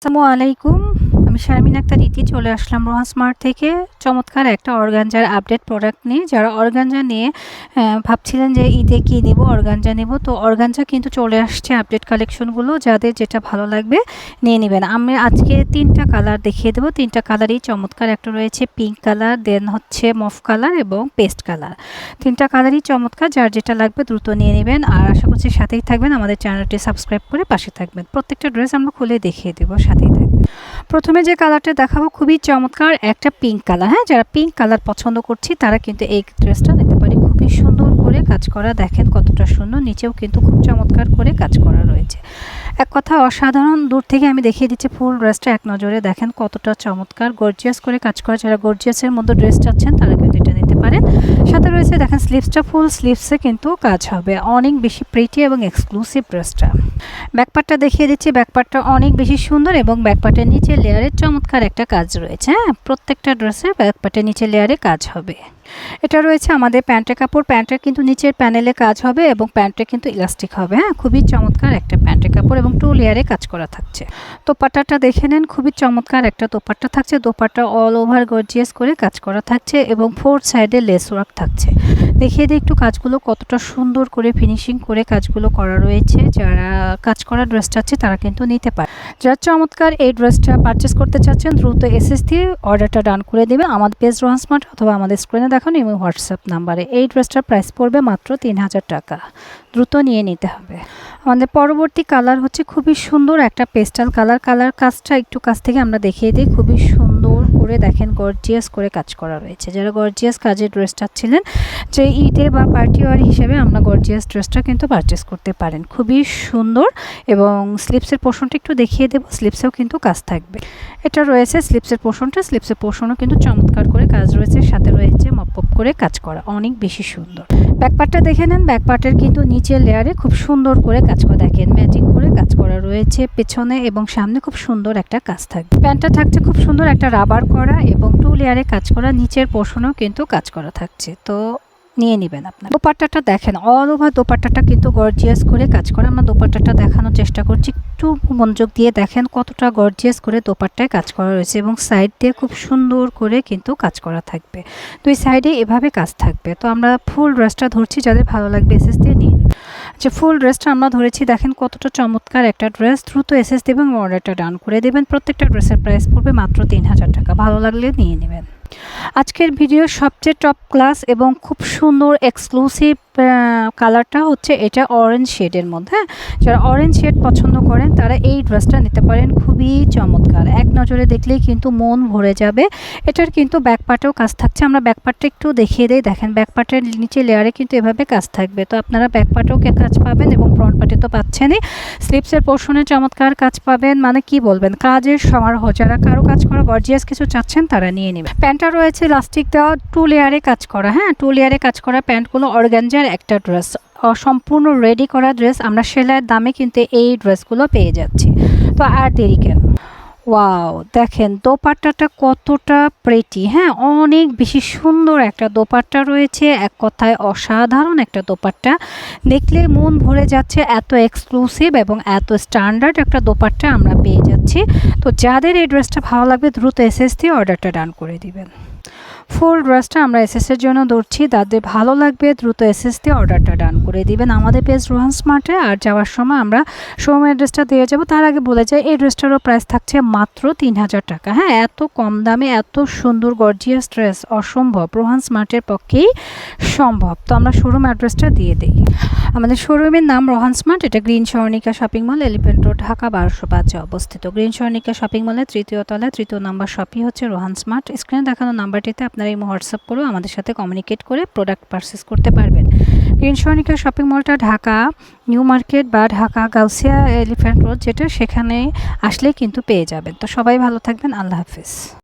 আসসালামু আলাইকুম। আমি শারমিন ইতি চলে আসলাম রোহান স্মার্ট থেকে। চমৎকার একটা অর্গানজার আপডেট প্রোডাক্ট নিয়ে। যারা অর্গানজা নিয়ে ভাবছিলেন যে ঈদে কী নেব, অর্গানজা নেব, তো অর্গানজা কিন্তু চলে আসছে আপডেট কালেকশনগুলো যাদের যেটা ভালো লাগবে নিয়ে নেবেন। আমি আজকে তিনটা কালার দেখিয়ে দেবো। তিনটা কালারই চমৎকার একটা রয়েছে পিঙ্ক কালার দেন হচ্ছে মফ কালার এবং পেস্ট কালার তিনটা কালারই চমৎকার। যার যেটা লাগবে দ্রুত নিয়ে নেবেন। আর আশা করছি সাথেই থাকবেন। আমাদের চ্যানেলটি সাবস্ক্রাইব করে পাশে থাকবেন। প্রত্যেকটা ড্রেস আমরা খুলে দেখিয়ে দেবো, সাথেই থাকবেন। প্রথমে যে কালারটা দেখাবো খুবই চমৎকার, একটা পিঙ্ক কালার হ্যাঁ? যারা পিঙ্ক কালার পছন্দ করছি, তারা কিন্তু এই ড্রেসটা নিতে পারে। খুবই সুন্দর করে কাজ করা, দেখেন কতটা সুন্দর, নিচেও কিন্তু খুব চমৎকার করে কাজ করা রয়েছে। এক কথা, অসাধারণ, দূর থেকে আমি দেখিয়ে দিচ্ছি ফুল ড্রেসটা এক নজরে, দেখেন কতটা চমৎকার গর্জিয়াস করে কাজ করা। যারা গর্জিয়াসের মধ্যে ড্রেস চাচ্ছেন, তারা কিন্তু এটা নিতে পারেন। সাথে রয়েছে, দেখেন স্লিভসটা ফুল স্লিভসে কিন্তু কাজ হবে। অনেক বেশি প্রিটি এবং এক্সক্লুসিভ ড্রেসটা ব্যাকপার্টটা দেখিয়ে দিচ্ছি। ব্যাকপার্টটা অনেক বেশি সুন্দর এবং ব্যাকপার্টের নিচে লেয়ারের চমৎকার একটা কাজ রয়েছে। হ্যাঁ প্রত্যেকটা ড্রেসে ব্যাকপার্টের নিচে লেয়ারে কাজ হবে। এটা রয়েছে আমাদের প্যান্টের কাপড়। প্যান্টের কিন্তু নিচের প্যানেলে কাজ হবে এবং প্যান্টে কিন্তু ইলাস্টিক হবে হ্যাঁ? খুবই চমৎকার একটা প্যান্টের কাপড় এবং টু লেয়ারে কাজ করা থাকছে। দোপাট্টাটা দেখে নেন, খুবই চমৎকার একটা দোপাট্টা থাকছে। দোপাট্টা অল ওভার গর্জিয়াস করে কাজ করা থাকছে এবং ফোর সাইডে লেস ওয়ার্ক থাকছে। দেখিয়ে দিই একটু কাজগুলো, কতটা সুন্দর করে ফিনিশিং করে কাজগুলো করা রয়েছে। যারা কাজ করা ড্রেসটা আছে তারা কিন্তু নিতে পারে। যারা চমৎকার এই ড্রেসটা পারচেস করতে চাচ্ছেন, দ্রুত এসএস দিয়ে অর্ডারটা ডান করে দেবে। আমাদের পেজ রোহান স্মার্ট অথবা আমাদের স্ক্রিনে দেখানো এবং হোয়াটসঅ্যাপ নাম্বারে। এই ড্রেসটার প্রাইস পড়বে মাত্র তিন হাজার টাকা। দ্রুত নিয়ে নিতে হবে। আমাদের পরবর্তী কালার হচ্ছে খুবই সুন্দর একটা পেস্টাল কালার কালার কাজটা একটু কাছ থেকে আমরা দেখিয়ে দিই। খুবই সুন্দর করে দেখেন গর্জিয়াস করে কাজ করা রয়েছে। যারা গর্জিয়াস কাজের ড্রেসটা ছিলেন যে ঈদে বা পার্টি ওয়ার হিসেবে আমরা গর্জিয়াস ড্রেসটা কিন্তু পারচেস করতে পারেন। খুবই সুন্দর এবং স্লিপসের পোর্শনটা একটু দেখিয়ে দেবো স্লিপসেও কিন্তু কাজ থাকবে। এটা রয়েছে স্লিপসের পোর্শনটা স্লিপসের পোষণও কিন্তু চমৎকার করে কাজ রয়েছে, সাথে রয়েছে মপ করে কাজ করা, অনেক বেশি সুন্দর। ব্যাকপার্টটা দেখে নেন। ব্যাকপার্টের কিন্তু নিচের লেয়ারে খুব সুন্দর করে কাজ করা, দেখেন ম্যাচিং করে কাজ করা রয়েছে। পেছনে এবং সামনে খুব সুন্দর একটা কাজ থাকবে। প্যান্টটা থাকছে খুব সুন্দর একটা রাবার করা এবং টু লেয়ারে কাজ করা, নিচের পোর্শনেও কিন্তু কাজ করা থাকছে। তো নিয়ে নেবেন আপনার। দোপাট্টাটা দেখেন অল ওভার দোপাট্টাটা কিন্তু গর্জিয়াস করে কাজ করে। আমরা দোপাট্টাটা দেখানোর চেষ্টা করছি। একটু মনোযোগ দিয়ে দেখেন কতটা গর্জিয়াস করে দোপাট্টায় কাজ করা রয়েছে এবং সাইড দিয়ে খুব সুন্দর করে কিন্তু কাজ করা থাকবে। দুই সাইডে এভাবে কাজ থাকবে। তো আমরা ফুল ড্রেসটা ধরছি, যাদের ভালো লাগবে এসএস দিয়ে নিয়ে যে ফুল ড্রেসটা আমরা ধরেছি, দেখেন কতটা চমৎকার একটা ড্রেস দ্রুত এসএস দেবেন অর্ডারটা ডান করে দেবেন। প্রত্যেকটা ড্রেসের প্রাইস পড়বে মাত্র তিন হাজার টাকা। ভালো লাগলে নিয়ে নেবেন। আজকের ভিডিও সবচেয়ে টপ ক্লাস এবং খুব সুন্দর এক্সক্লুসিভ কালারটা হচ্ছে এটা অরেঞ্জ শেডের মধ্যে হ্যাঁ? যারা অরেঞ্জ শেড পছন্দ করেন, তারা এই ড্রেসটা নিতে পারেন। খুবই চমৎকার। এক নজরে দেখলেই কিন্তু মন ভরে যাবে। এটার কিন্তু ব্যাকপার্টেও কাজ থাকছে। আমরা ব্যাকপার্টটা একটু দেখিয়ে দিই। দেখেন ব্যাকপার্টের নিচে লেয়ারে কিন্তু এভাবে কাজ থাকবে। তো আপনারা ব্যাকপার্টেও কাজ পাবেন এবং ফ্রন্ট পার্টে তো পাচ্ছেনই। স্লিপসের পোর্শনে চমৎকার কাজ পাবেন। মানে কি বলবেন? কাজের সমারোহ। যারা কারও কাজ করা গর্জিয়াস কিছু চাচ্ছেন, তারা নিয়ে নেবেন। প্যান্টটা রয়েছে লাস্টিক দেওয়া। টু লেয়ারে কাজ করা হ্যাঁ? টু লেয়ারে কাজ করা প্যান্টগুলো অর্গানজার একটা ড্রেস সম্পূর্ণ রেডি করা ড্রেস আমরা সেলাইয়ের দামে কিন্তু এই ড্রেসগুলো পেয়ে যাচ্ছি। তো আর দেরি কেন? ওয়াও দেখেন দোপাট্টাটা কতটা প্রেটি হ্যাঁ? অনেক বেশি সুন্দর একটা দোপাট্টা রয়েছে। এক কথায় অসাধারণ একটা দোপাট্টা। দেখলে মন ভরে যাচ্ছে এত এক্সক্লুসিভ এবং এত স্ট্যান্ডার্ড একটা দোপাট্টা আমরা পেয়ে যাচ্ছি। তো যাদের এই ড্রেসটা ভালো লাগবে, দ্রুত এসএস দিয়ে অর্ডারটা ডান করে দিবেন। ফুল ড্রেসটা আমরা এসএসের জন্য ধরছি। তাদের ভালো লাগবে, দ্রুত এসএস দিয়ে অর্ডারটা ডান করে দিবেন। আমাদের পেজ রোহান স্মার্টে আর যাওয়ার সময় আমরা শোরুম অ্যাড্রেসটা দিয়ে যাব। তার আগে বলে যাই, এই ড্রেসটারও প্রাইস থাকছে মাত্র তিন হাজার টাকা। হ্যাঁ এত কম দামে এত সুন্দর গর্জিয়াস ড্রেস অসম্ভব। রোহান স্মার্টের পক্ষেই সম্ভব। তো আমরা শোরুম অ্যাড্রেসটা দিয়ে দিই। আমাদের শোরুমের নাম রোহান স্মার্ট এটা green Swarnika shopping mall elephant road Dhaka, বারোশো পাঁচে অবস্থিত। গ্রিন স্বর্ণিকা শপিং মলের তৃতীয় তলায় তৃতীয় নাম্বার শপই হচ্ছে রোহান স্মার্ট স্ক্রিনে দেখানো নাম্বারটিতে আপনারা এই হোয়াটসঅ্যাপ করেও আমাদের সাথে কমিউনিকেট করে প্রোডাক্ট পারচেস করতে পারবেন। স্বর্ণিকা শপিং মলটা ঢাকা নিউ মার্কেট বা ঢাকা গাউসিয়া এলিফ্যান্ট রোড যেটা সেখানে আসলে কিন্তু পেয়ে যাবেন। তো সবাই ভালো থাকবেন, আল্লাহ হাফিজ।